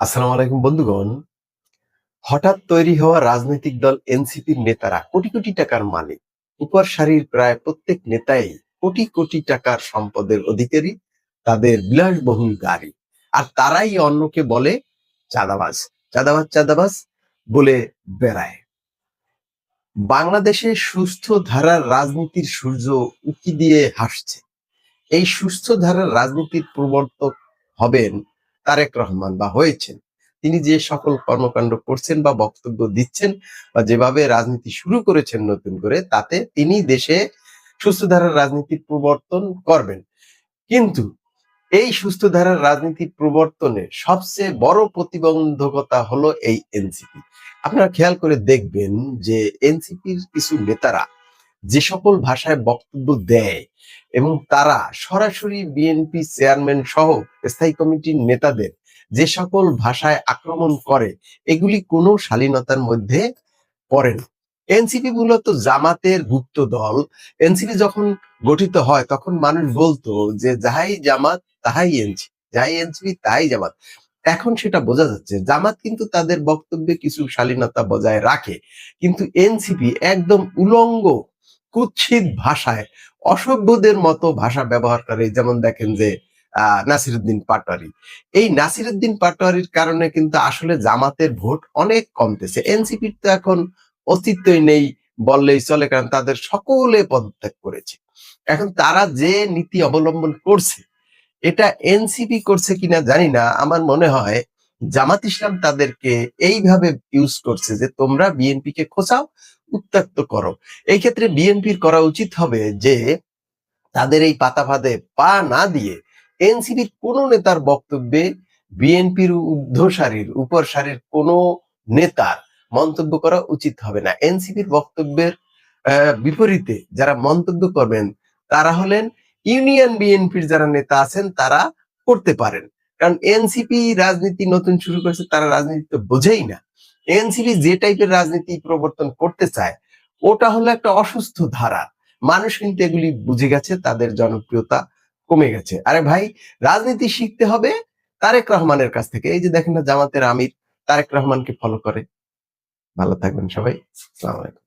আসসালামু আলাইকুম বন্ধুগণ। হঠাৎ তৈরি হওয়া রাজনৈতিক দল এনসিপির নেতারা কোটি কোটি টাকার মালিক। উপর সারির প্রায় প্রত্যেক নেতাই কোটি কোটি টাকার সম্পদের অধিকারী, তাদের বিলাসবহুল গাড়ি। আর তারাই অন্যকে বলে, চাঁদাবাজ চাঁদাবাজ চাঁদাবাজ বলে বেড়ায়। বাংলাদেশে সুস্থ ধারার রাজনীতির সূর্য উকি দিয়ে হাসছে। এই সুস্থ ধারার রাজনীতির প্রবর্তক হবেন তারেক রহমান বা হয়েছেন। তিনি যে সকল কর্মকাণ্ড করছেন বা বক্তব্য দিচ্ছেন বা যেভাবে রাজনীতি শুরু করেছেন নতুন করে, তাতে তিনি দেশে সুস্থ ধারার রাজনীতির প্রবর্তন করবেন। কিন্তু এই সুস্থ ধারার রাজনীতির প্রবর্তনে সবচেয়ে বড় প্রতিবন্ধকতা হলো এই এনসিপি। আপনারা খেয়াল করে দেখবেন যে এনসিপির কিছু নেতারা যে সকল ভাষায় বক্তব্য দেয় এবং তারা সরাসরি বিএনপি চেয়ারম্যান সহ স্থায়ী কমিটির নেতাদের যে সকল ভাষায় আক্রমণ করে, এগুলি কোনো শালীনতার মধ্যে পড়ে না। এনসিপি মূলত জামাতের গুপ্ত দল। এনসিপি যখন গঠিত হয়, তখন মানুষ বলতো যে, যাহাই জামাত, তাহাই এনসি যাই এনসিপি তাই জামাত। এখন সেটা বোঝা যাচ্ছে, জামাত কিন্তু তাদের বক্তব্যে কিছু শালীনতা বজায় রাখে। কিন্তু এনসিপি একদম উলঙ্গ কুৎসিত ভাষায় অসভ্যদের মতো ভাষা ব্যবহার করে, যেমন দেখেন যে নাসিরুদ্দিন পাটোয়ারি। এই নাসিরুদ্দিন পাটোয়ারির কারণে কিন্তু আসলে জামাতের ভোট অনেক কমতেছে। এনসিপির তো এখন অস্তিত্বই নেই বললেই চলে, কারণ তাদের সকলে পদত্যাগ করেছে। এখন তারা যে নীতি অবলম্বন করছে, এটা এনসিপি করছে কিনা জানি না। আমার মনে হয় জামাত ইসলাম তাদেরকে এইভাবে ইউজ করছে যে, তোমরা বিএনপি কে খোঁচাও উত্ত্যক্ত করো। এই ক্ষেত্রে বিএনপির করা উচিত হবে যে, তাদের এই পাতা ফাঁদে পা না দিয়ে এনসিপির কোন নেতার বক্তব্যে বিএনপির ঊর্ধ্ব উপর সারির কোন নেতার মন্তব্য করা উচিত হবে না। এনসিপির বক্তব্যের বিপরীতে যারা মন্তব্য করবেন, তারা হলেন ইউনিয়ন বিএনপির যারা নেতা আছেন, তারা করতে পারেন। কারণ এনসিপি রাজনীতি নতুন শুরু করেছে, তারা রাজনীতি তো বোঝেই না। এনসিপি যে টাইপের রাজনীতি প্রবর্তন করতে চায়, ওটা হলো একটা অসুস্থ ধারা। মানুষ কিন্তু এগুলি বুঝে গেছে, তাদের জনপ্রিয়তা কমে গেছে। আরে ভাই, রাজনীতি শিখতে হবে তারেক রহমানের কাছ থেকে। এই যে দেখেন না জামাতের আমির, তারেক রহমানকে ফলো করে। ভালো থাকবেন সবাই। আসসালামু আলাইকুম।